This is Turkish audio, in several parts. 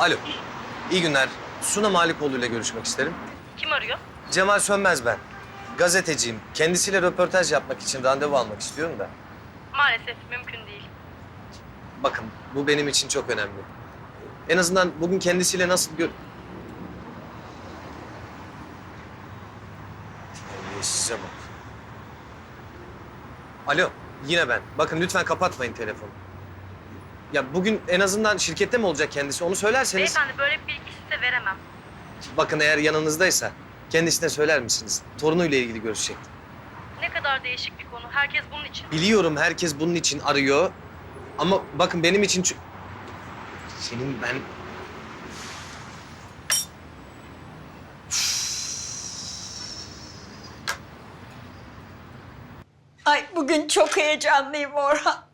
Alo. İyi günler. Suna Malikoğlu ile görüşmek isterim. Kim arıyor? Cemal Sönmez ben. Gazeteciyim. Kendisiyle röportaj yapmak için randevu almak istiyorum da. Maalesef mümkün değil. Bakın bu benim için çok önemli. En azından bugün kendisiyle nasıl gör... Terbiyesize bak. Alo, yine ben. Bakın lütfen kapatmayın telefonu. Ya bugün en azından şirkette mi olacak kendisi onu söylerseniz... Beyefendi böyle bir bilgi size veremem. Bakın eğer yanınızdaysa kendisine söyler misiniz? Torunuyla ilgili görüşecektim. Ne kadar değişik bir konu. Herkes bunun için. Biliyorum herkes bunun için arıyor. Ama bakın benim için... çü- Senin ben... Ay bugün çok heyecanlıyım Orhan.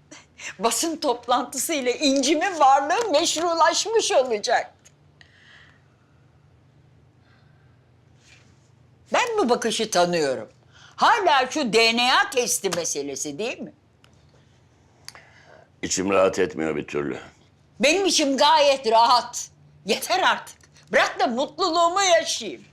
Basın toplantısı ile İnci'nin varlığı meşrulaşmış olacak. Ben bu bakışı tanıyorum. Hala şu DNA testi meselesi değil mi? İçim rahat etmiyor bir türlü. Benim içim gayet rahat. Yeter artık. Bırak da mutluluğumu yaşayayım.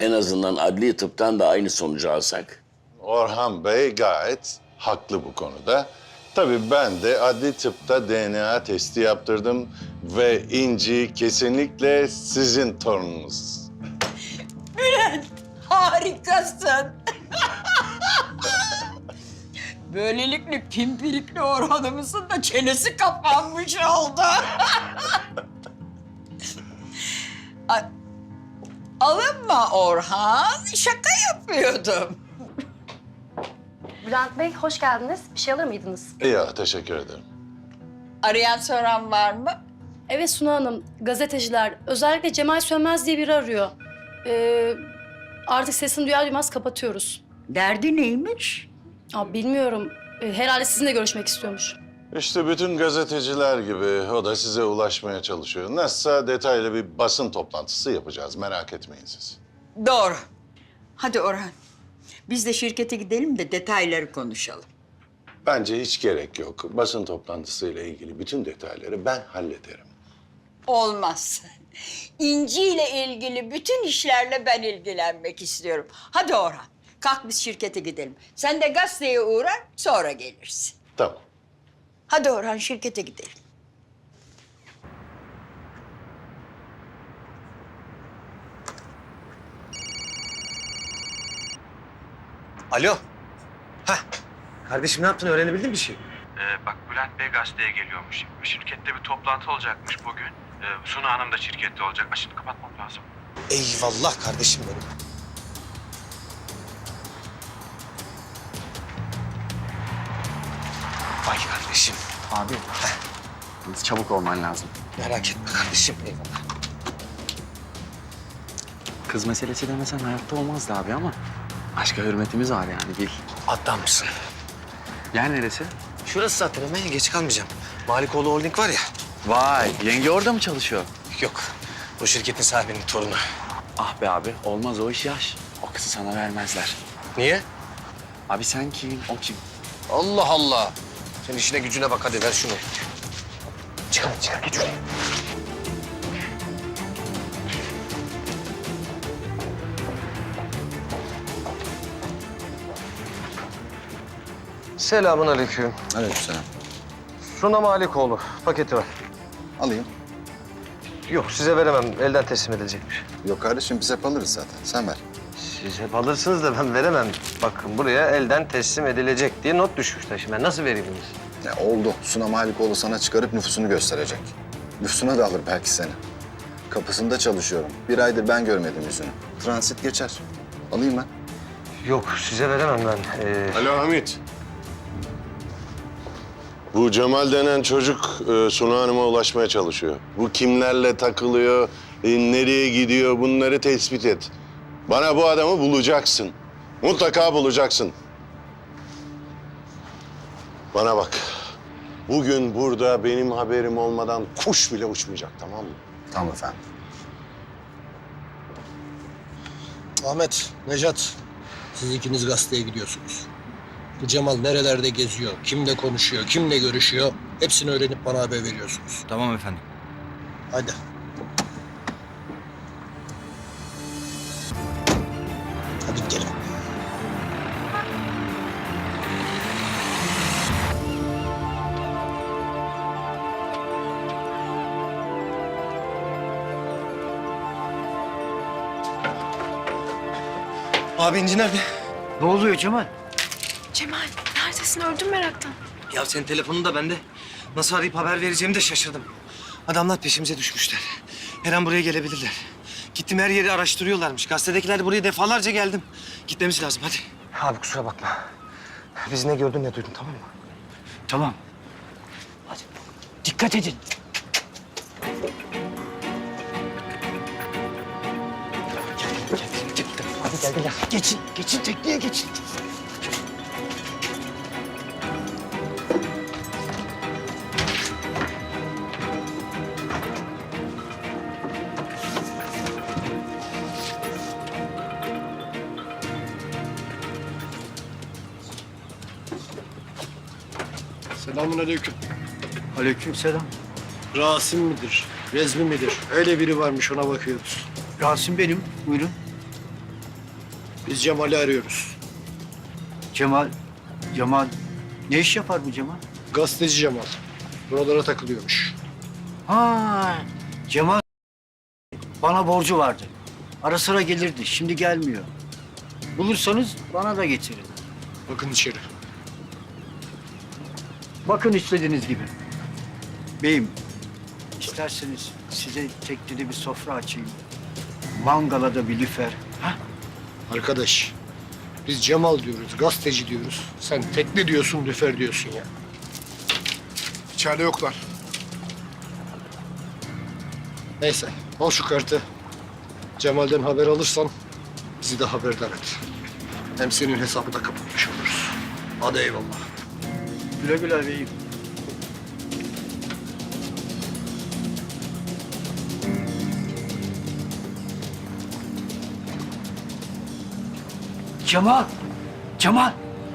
En azından adli tıptan da aynı sonucu alsak. Orhan Bey gayet haklı bu konuda. Tabii ben de adli tıpta DNA testi yaptırdım ve İnci kesinlikle sizin torununuz. Bülent, harikasın. Böylelikle pimpirikli Orhan'ımızın da çenesi kapanmış oldu. Alınma Orhan, şaka yapıyordum. Bülent Bey hoş geldiniz. Bir şey alır mıydınız? Ya teşekkür ederim. Arayan soran var mı? Evet Suna Hanım, gazeteciler özellikle Cemal Sönmez diye biri arıyor. Ee, artık sesini duyar duymaz kapatıyoruz. Derdi neymiş? Aa, bilmiyorum. Ee, herhalde sizinle görüşmek istiyormuş. İşte bütün gazeteciler gibi o da size ulaşmaya çalışıyor. Nasılsa detaylı bir basın toplantısı yapacağız merak etmeyin siz. Doğru. Hadi Orhan, biz de şirkete gidelim de detayları konuşalım. Bence hiç gerek yok. Basın toplantısıyla ilgili bütün detayları ben hallederim. Olmaz. İnci ile ilgili bütün işlerle ben ilgilenmek istiyorum. Hadi Orhan, kalk biz şirkete gidelim. Sen de gazeteye uğra, sonra gelirsin. Tamam. Hadi Orhan, şirkete gidelim. Alo. Hah. Kardeşim ne yaptın? Öğrenebildin mi bir şey? Ee, bak Bülent Bey gazeteye geliyormuş. Şirkette bir toplantı olacakmış bugün. Ee, Suna Hanım da şirkette olacak. Ha, Şimdi kapatmam lazım. Eyvallah kardeşim benim. Vay kardeşim. Abi, çabuk olman lazım. Merak etme kardeşim. Eyvallah. Kız meselesi demesen hayatta olmazdı abi ama aşka hürmetimiz var yani bil. Adamsın. Yer neresi? Şurası zaten hemen geç kalmayacağım. Malikoğlu Holding var ya. Vay, yenge orada mı çalışıyor? Yok. Bu şirketin sahibinin torunu. Ah be abi, olmaz o iş yaş. O kızı sana vermezler. Niye? Abi sen kim, o kim? Allah Allah. Sen işine gücüne bak hadi ver şunu. Çıkar çıkar geç şuraya. Selamun aleyküm. Aleykümselam. Suna Malikoğlu. Paketi var. Alayım. Yok size veremem. Elden teslim edilecekmiş. Yok kardeşim biz hep alırız zaten. Sen ver. Siz hep alırsınız da ben veremem. Bakın buraya elden teslim edilecek diye not düşmüşler. Şimdi ben nasıl vereyim bunu? Ya oldu. Suna Malikoğlu sana çıkarıp nüfusunu gösterecek. Nüfusuna da alır belki seni. Kapısında çalışıyorum. Bir aydır ben görmedim yüzünü. Transit geçer. Alayım ben. Yok size veremem ben. Ee, Alo Hamit. Bu Cemal denen çocuk e, Suna Hanım'a ulaşmaya çalışıyor. Bu kimlerle takılıyor, e, nereye gidiyor bunları tespit et. Bana bu adamı bulacaksın. Mutlaka bulacaksın. Bana bak. Bugün burada benim haberim olmadan kuş bile uçmayacak tamam mı? Tamam efendim. Ahmet, Necat, siz ikiniz gazeteye gidiyorsunuz bu Cemal nerelerde geziyor, kimle konuşuyor, kimle görüşüyor hepsini öğrenip bana haber veriyorsunuz. Tamam efendim. Hadi. Hadi gidelim. Abi İnci nerede? Ne oluyor Cemal? Cemal neredesin? Öldüm meraktan. Ya senin telefonun da bende. Nasıl arayıp haber vereceğimi de şaşırdım. Adamlar peşimize düşmüşler. Her an buraya gelebilirler. Gittim her yeri araştırıyorlarmış. Gazetedekiler de buraya defalarca geldim. Gitmemiz lazım hadi. Abi kusura bakma. Biz ne gördün ne duydun tamam mı? Tamam. Hadi. Dikkat edin. Hadi gel gel. Geçin, geçin tekneye geçin. Selamun aleyküm. Aleyküm selam. Rasim midir, Rezmi midir? Öyle biri varmış ona bakıyoruz. Rasim benim. Buyurun. Biz Cemal'i arıyoruz. Cemal. Cemal. Ne iş yapar bu Cemal? Gazeteci Cemal. Buralara takılıyormuş. Ha, Cemal bana borcu vardı. Ara sıra gelirdi. Şimdi gelmiyor. Bulursanız bana da getirin. Bakın içeri. Bakın istediğiniz gibi. Beyim, isterseniz size teknede bir sofra açayım. Mangalada bir lüfer. Ha? Arkadaş, biz Cemal diyoruz, gazeteci diyoruz. Sen tekne diyorsun, lüfer diyorsun ya. İçeride yoklar. Neyse, al şu kartı. Cemal'den haber alırsan bizi de haberdar et. Hem senin hesabı da kapatmış oluruz. Hadi eyvallah. Güle güle beyim. Cemal! Cemal!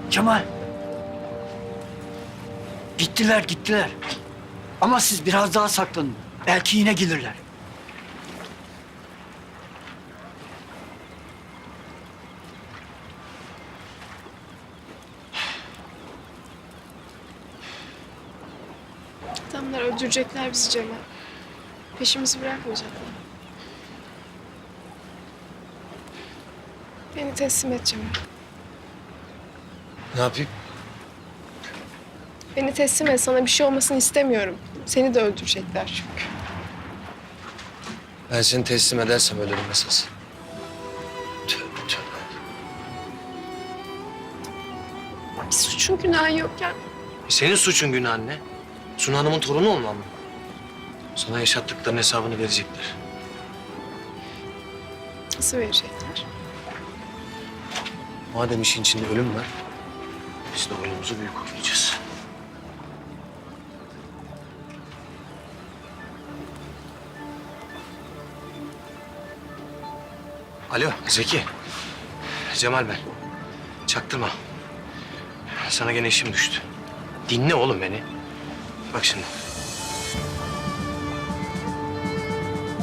Cemal! Gittiler, gittiler. Ama siz biraz daha saklanın. Belki yine gelirler. Adamlar öldürecekler bizi Cemal. Peşimizi bırakmayacaklar. Beni teslim et Cemal. Ne yapayım? Beni teslim et. Sana bir şey olmasını istemiyorum. Seni de öldürecekler çünkü. Ben seni teslim edersem ölürüm esas. Tövbe tövbe. Bir suçun günahın yokken Senin suçun günahın ne? Sunu Hanım'ın torunu olmam mı? Sana yaşattıklarının hesabını verecekler. nasıl verecekler? Madem işin içinde ölüm var, biz de oyunumuzu büyük oynayacağız. Alo Zeki. Cemal ben. Çaktırma. Sana gene işim düştü. Dinle oğlum beni. Bak şimdi.